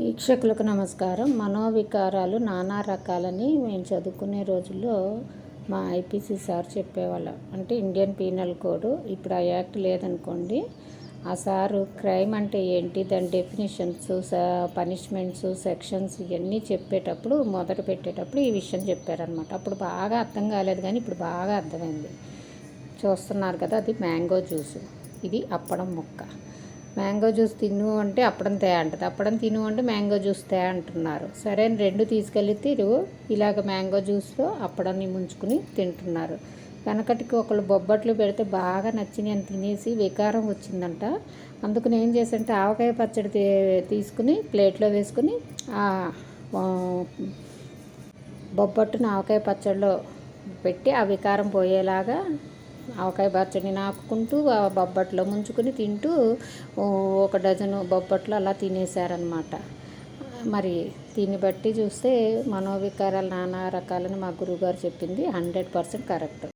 వీక్షకులకు నమస్కారం. మనోవికారాలు నానా రకాలని మేము చదువుకునే రోజుల్లో మా ఐపీసీ సార్ చెప్పేవాళ్ళం. అంటే ఇండియన్ పీనల్ కోడ్ ఇప్పుడు ఆ యాక్ట్ లేదనుకోండి ఆ సారు క్రైమ్ అంటే ఏంటి దాని డెఫినేషన్స్ పనిష్మెంట్స్ సెక్షన్స్ ఇవన్నీ చెప్పేటప్పుడు మొదట పెట్టేటప్పుడు ఈ విషయం చెప్పారనమాట అప్పుడు బాగా అర్థం కాలేదు కానీ ఇప్పుడు బాగా అర్థమైంది. చూస్తున్నారు కదా అది మ్యాంగో జ్యూస్. ఇది అప్పడం ముక్క. మ్యాంగో జ్యూస్ తిను అంటే అప్పడం తే అంటది. అప్పడం తిను అంటే మ్యాంగో జ్యూస్ తే అంటున్నారు. సరే అని రెండు తీసుకెళ్ళి తిరుగు ఇలాగ మ్యాంగో జ్యూస్లో అప్పడాన్ని ముంచుకుని తింటున్నారు. వెనకటికి ఒకళ్ళు బొబ్బట్లు పెడితే బాగా నచ్చి నేను తినేసి వికారం వచ్చిందంట. అందుకు నేను చేసంటే ఆవకాయ పచ్చడి తీసుకుని ప్లేట్లో వేసుకుని బొబ్బట్టును ఆవకాయ పచ్చడిలో పెట్టి ఆ వికారం పోయేలాగా ఆవకాయ పచ్చడిని నాకుకుంటూ ఆ బొబ్బట్లో ముంచుకుని తింటూ ఒక డజను బొబ్బట్లు అలా తినేశారనమాట మరి దీన్ని బట్టి చూస్తే మనోవికారాలు నానా రకాలని మా గురువుగారు చెప్పింది హండ్రెడ్ పర్సెంట్ కరెక్ట్.